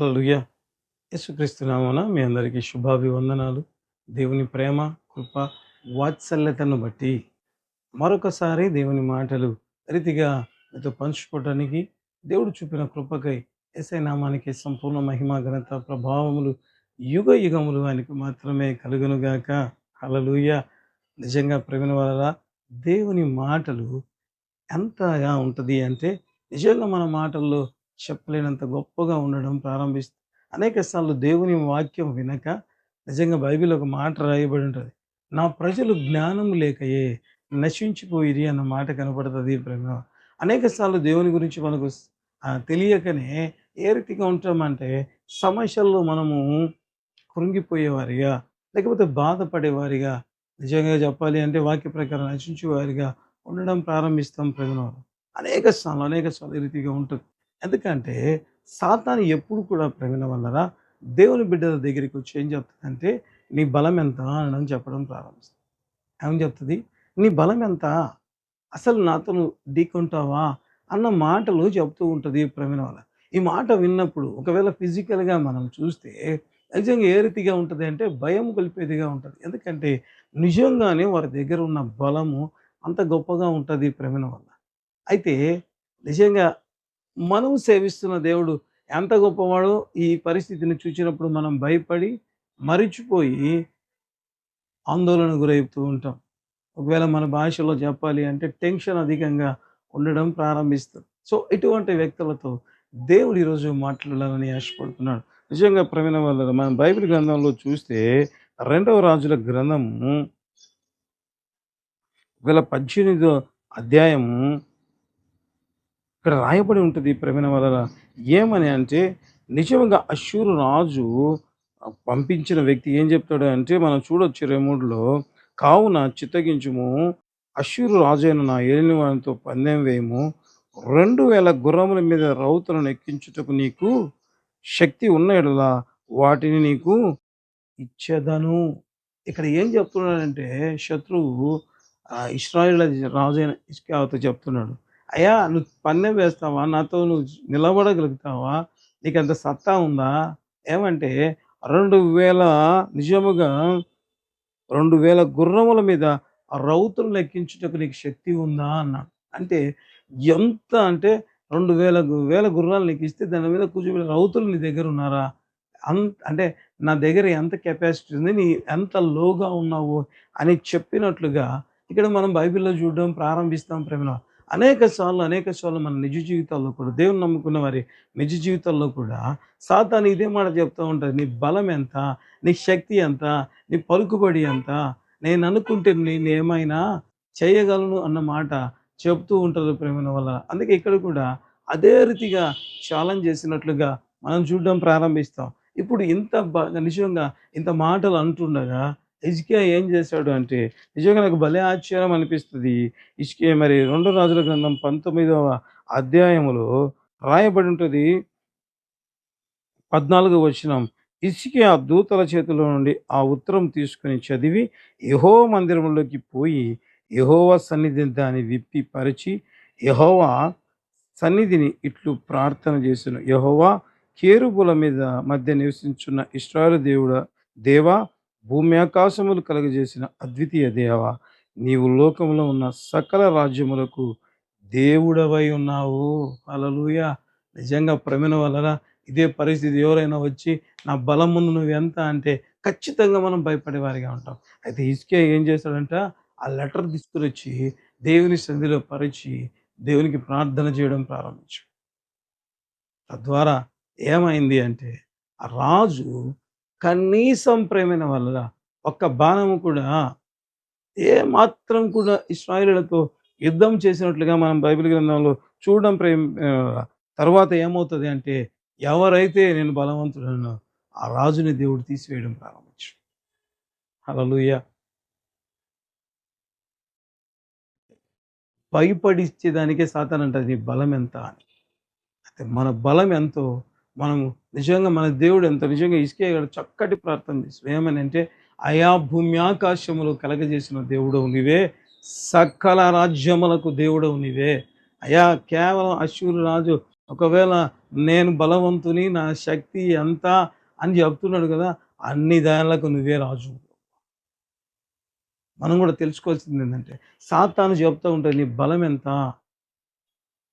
హల్లెలూయా. యేసుక్రీస్తునామన మీ అందరికీ శుభాభివందనాలు. దేవుని ప్రేమ కృప వాత్సల్యతను బట్టి మరొకసారి దేవుని మాటలు రీతిగా మీతో పంచుకోవటానికి దేవుడు చూపిన కృపకై ఎస్ఐ నామానికి సంపూర్ణ మహిమ ఘనత ప్రభావములు యుగ యుగములు ఆయనకు మాత్రమే కలుగునుగాక హల్లెలూయా. నిజంగా ప్రేమిన వల్ల దేవుని మాటలు ఎంతగా ఉంటుంది అంటే నిజంగా మన మాటల్లో చెప్పలేనంత గొప్పగా ఉండడం ప్రారంభిస్తుంది అనేక సార్లు దేవుని వాక్యం వినక నిజంగా బైబిల్ ఒక మాట రాయబడి ఉంటుంది. నా ప్రజలు జ్ఞానం లేకయే నశించిపోయిరి అన్న మాట కనపడుతుంది ప్రేమ. అనేక సార్లు దేవుని గురించి మనకు తెలియకనే ఏ రీతిగా ఉంటామంటే సమస్యల్లో మనము కృంగిపోయేవారిగా లేకపోతే బాధపడేవారిగా నిజంగా చెప్పాలి అంటే వాక్య ప్రకారం నశించేవారిగా ఉండడం ప్రారంభిస్తాం ప్రజలు అనేక సార్లు అనేక సార్లు ఈ రీతిగా ఉంటుంది. ఎందుకంటే సాతాను ఎప్పుడు కూడా ప్రవీణ వల్లరా దేవుని బిడ్డల దగ్గరికి వచ్చి ఏం చెప్తుందంటే నీ బలం ఎంత? అనడం చెప్పడం ప్రారంభిస్తుంది. ఏమని చెప్తుంది? నీ బలం ఎంత? అసలు నాతో నువ్వు ఢీకొంటావా? అన్న మాటలు చెప్తూ ఉంటుంది ప్రవీణ వల్ల. ఈ మాట విన్నప్పుడు ఒకవేళ ఫిజికల్గా మనం చూస్తే నిజంగా ఏ రీతిగా ఉంటుంది అంటే భయం కలిపేదిగా ఉంటుంది. ఎందుకంటే నిజంగానే వారి దగ్గర ఉన్న బలము అంత గొప్పగా ఉంటుంది ప్రవీణ వల్ల. అయితే నిజంగా మనం సేవిస్తున్న దేవుడు ఎంత గొప్పవాడో ఈ పరిస్థితిని చూసినప్పుడు మనం భయపడి మరిచిపోయి ఆందోళన గురవుతూ ఉంటాం. ఒకవేళ మన భాషలో చెప్పాలి అంటే టెన్షన్ అధికంగా ఉండడం ప్రారంభిస్తుంది. సో ఇటువంటి వ్యక్తులతో దేవుడు ఈరోజు మాట్లాడాలని ఆశపడుతున్నాడు. నిజంగా ప్రవీణ వల్ల మన బైబిల్ గ్రంథంలో చూస్తే రెండవ రాజుల గ్రంథము ఒకవేళ పద్దెనిమిదో అధ్యాయము ఇక్కడ రాయబడి ఉంటుంది ప్రవీణ వల్ల ఏమని అంటే నిజంగా అశ్షూరు రాజు పంపించిన వ్యక్తి ఏం చెప్తాడు అంటే మనం చూడొచ్చు ఇరవై మూడులో కావున చిత్తగించుము అశ్షూరు రాజు అయిన నా ఏలిన వారితో పందెం వేయము. రెండు వేల గుర్రముల మీద రౌతులను ఎక్కించుటకు నీకు శక్తి ఉన్న ఎడలా వాటిని నీకు ఇచ్చేదను. ఇక్కడ ఏం చెప్తున్నాడంటే శత్రువు ఇస్రాయిల్ రాజైన రాజు అయిన చెప్తున్నాడు. అయ్యా నువ్వు పందెం వేస్తావా? నాతో నువ్వు నిలబడగలుగుతావా? నీకు అంత సత్తా ఉందా? ఏమంటే రెండు వేల నిజముగా రెండు వేల గుర్రముల మీద రౌతులు లెక్కించుటకు నీకు శక్తి ఉందా? అన్నాడు. అంటే ఎంత అంటే రెండు వేల వేల గుర్రాలు నీకు ఇస్తే దాని మీద కూర్చోబెట్టే రౌతులు నీ దగ్గర ఉన్నారా? అంత అంటే నా దగ్గర ఎంత కెపాసిటీ ఉంది? నీ ఎంత లోగా ఉన్నావు? అని చెప్పినట్లుగా ఇక్కడ మనం బైబిల్లో చూడడం ప్రారంభిస్తాం ప్రేమలో. అనేక సార్లు అనేక సార్లు మన నిజ జీవితాల్లో కూడా దేవుని నమ్ముకున్న వారి నిజ జీవితాల్లో కూడా సాతాను ఇదే మాట చెప్తూ ఉంటుంది నీ బలం ఎంత? నీ శక్తి ఎంత? నీ పలుకుబడి ఎంత? నేను అనుకుంటే నేను ఏమైనా చేయగలను అన్న మాట చెప్తూ ఉంటుంది ప్రేమ వల్ల అందుకే ఇక్కడ కూడా అదే రీతిగా ఛాలెంజ్ చేసినట్లుగా మనం చూడడం ప్రారంభిస్తాం. ఇప్పుడు ఇంత బ- నిజంగా ఇంత మాటలు అంటుండగా ఇజ్కియా ఏం చేశాడు అంటే నిజంగా నాకు భలే ఆశ్చర్యం అనిపిస్తుంది. ఇష్కే మరి రెండు రాజుల గ్రంథం పంతొమ్మిదవ అధ్యాయములో రాయబడి ఉంటుంది. పద్నాలుగు వచనం ఇసుకే ఆ దూతల చేతిలో నుండి ఆ ఉత్తరం తీసుకుని చదివి యహో మందిరంలోకి పోయి యహోవా సన్నిధిని దాన్ని విప్పి పరిచి యహోవా సన్నిధిని ఇట్లు ప్రార్థన చేసిన. యహోవా కేరుబుల మీద మధ్య నివసించున్న ఇస్రాయలు దేవుడ దేవా భూమి ఆకాశములు కలుగజేసిన అద్వితీయ దేవ నీవు లోకంలో ఉన్న సకల రాజ్యములకు దేవుడవై ఉన్నావు. అలలుయ నిజంగా ప్రమిన వలన ఇదే పరిస్థితి ఎవరైనా వచ్చి నా బలం ముందు నువ్వు ఎంత? అంటే ఖచ్చితంగా మనం భయపడే వారిగా ఉంటాం. అయితే ఇసుకే ఏం చేశాడంట? ఆ లెటర్ తీసుకురొచ్చి దేవుని సంధిలో పరిచి దేవునికి ప్రార్థన చేయడం ప్రారంభించాడు. తద్వారా ఏమైంది అంటే ఆ రాజు కనీసం ప్రేమైన వల్ల ఒక్క బాణము కూడా ఏ మాత్రం కూడా ఇస్రాయేలులతో యుద్ధం చేసినట్లుగా మనం బైబిల్ గ్రంథంలో చూడడం ప్రేమ తర్వాత ఏమవుతుంది అంటే ఎవరైతే నేను బలవంతుడను ఆ రాజుని దేవుడు తీసివేయడం ప్రారంభించు హల్లెలూయా. భయపడిచ్చేదానికే సాతాన్ నీ బలం ఎంత అని. అయితే మన బలం ఎంతో మనము నిజంగా మన దేవుడు ఎంత నిజంగా ఇసుకే చక్కటి ప్రార్థన చేసి ఏమని అంటే అయా భూమి ఆకాశములు కలగజేసిన దేవుడవు నీవే సకల రాజ్యములకు దేవుడవు నీవే. అయా కేవలం అశ్వరు రాజు ఒకవేళ నేను బలవంతుని నా శక్తి ఎంత? అని చెప్తున్నాడు కదా అన్ని దానిలకు నువ్వే రాజు. మనం కూడా తెలుసుకోవాల్సింది ఏంటంటే సాతాను చెప్తూ ఉంటుంది నీ బలం ఎంత?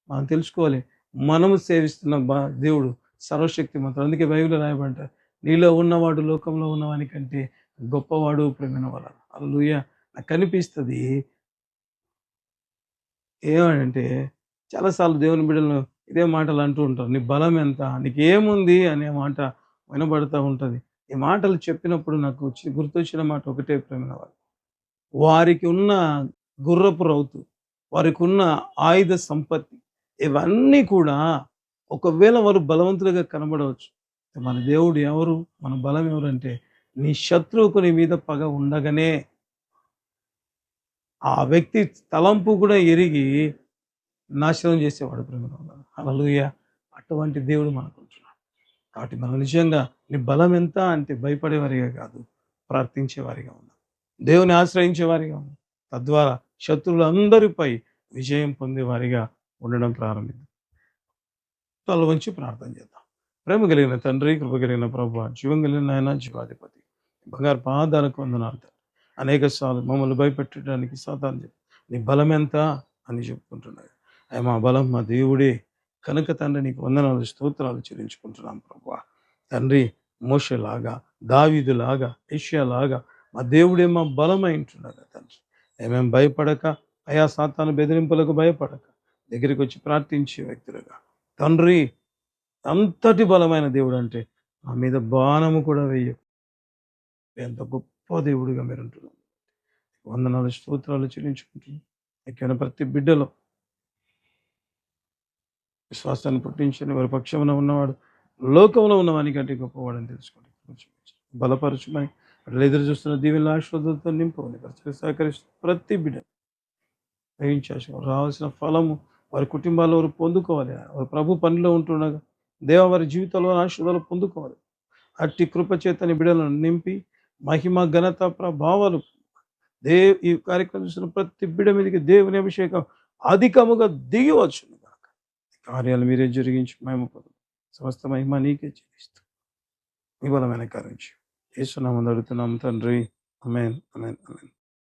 మనం తెలుసుకోవాలి. మనము సేవిస్తున్న బ- దేవుడు సర్వశక్తి మంత్రం అందుకే బైబిల్ రాయబడ్డారు నీలో ఉన్నవాడు లోకంలో ఉన్నవాని కంటే గొప్పవాడు ప్రేమైన వాళ్ళ అల్లుయ నాకు కనిపిస్తుంది ఏమంటే చాలాసార్లు దేవుని బిడ్డలను ఇదే మాటలు అంటూ ఉంటారు. నీ బలం ఎంత? నీకు ఏముంది అనే మాట వినబడుతూ ఉంటుంది. ఈ మాటలు చెప్పినప్పుడు నాకు గుర్తొచ్చిన మాట ఒకటే ప్రేమైన వాళ్ళు వారికి ఉన్న గుర్రపు రౌతు వారికి ఉన్న ఆయుధ సంపత్తి ఇవన్నీ కూడా ఒకవేళ వారు బలవంతులుగా కనబడవచ్చు మన దేవుడు ఎవరు? మన బలం ఎవరంటే నీ శత్రువుకు నీ మీద పగ ఉండగానే ఆ వ్యక్తి తలంపు కూడా ఎరిగి నాశనం చేసేవాడు. ప్రేమ అలలుయ అటువంటి దేవుడు మనకుంటున్నాడు కాబట్టి మనం నిజంగా నీ బలం ఎంత అంటే భయపడేవారిగా కాదు ప్రార్థించేవారిగా ఉన్నాం. దేవుని ఆశ్రయించేవారిగా ఉన్నాం. తద్వారా శత్రువులందరిపై విజయం పొందేవారిగా ఉండడం ప్రారంభిద్దాం. తల వంచి ప్రార్థన చేద్దాం. ప్రేమ కలిగిన తండ్రి కృప కలిగిన ప్రభు జీవం కలిగిన ఆయన జీవాధిపతి. బంగారు పాదాలకు వందనాలు అనేక సార్లు మమ్మల్ని భయపెట్టడానికి సాధారణ చెప్పి నీ బలం ఎంత అని చెప్పుకుంటున్నాడు. అయ్యా మా బలం మా దేవుడే కనుక తండ్రి నీకు వందనాలు స్తోత్రాలు చెల్లించుకుంటున్నాం ప్రభు. తండ్రి మోషలాగా దావీదులాగా ఏషియాలాగా మా దేవుడే మా బలమై ఉంటున్నాడు తండ్రి. ఏమేం భయపడక అయా సాతాను బెదిరింపులకు భయపడక దగ్గరికి వచ్చి ప్రార్థించే వ్యక్తులుగా తండ్రి అంతటి బలమైన దేవుడు అంటే ఆ మీద బాణము కూడా వేయ ఎంత గొప్ప దేవుడిగా మీరు ఉంటున్నాం వందనాలు స్తోత్రాలు చెల్లించుకుంటున్నాం ఎక్కడ ప్రతి బిడ్డలో విశ్వాసాన్ని పుట్టించని వారి పక్షమున ఉన్నవాడు లోకంలో ఉన్నవాని కంటే గొప్పవాడని తెలుసుకోండి. బలపరచమని అట్లా ఎదురు చూస్తున్న దీవెన ఆశ్రదంతో నింపవని పరిచయం సహకరిస్తూ ప్రతి బిడ్డ గ్రహించాల్సిన రావాల్సిన ఫలము వారి కుటుంబాల్లో వారు పొందుకోవాలి. వారి ప్రభు పనిలో ఉంటుండగా దేవ వారి జీవితంలో ఆశీర్వాదాలు పొందుకోవాలి. అట్టి కృపచేతని బిడలను బిడ్డలను నింపి మహిమ ఘనత ప్రభావాలు దే ఈ కార్యక్రమం చూసిన ప్రతి బిడ్డ మీదకి దేవుని అభిషేకం అధికముగా దిగివచ్చు కనుక కార్యాలు మీరే జరిగించి మహిమ పొందు సమస్త మహిమ నీకే చెల్లిస్తూ మీ బలమైన కార్యం చేస్తున్నాము అడుగుతున్నాం తండ్రి. అమేన్ అమేన్ అమేన్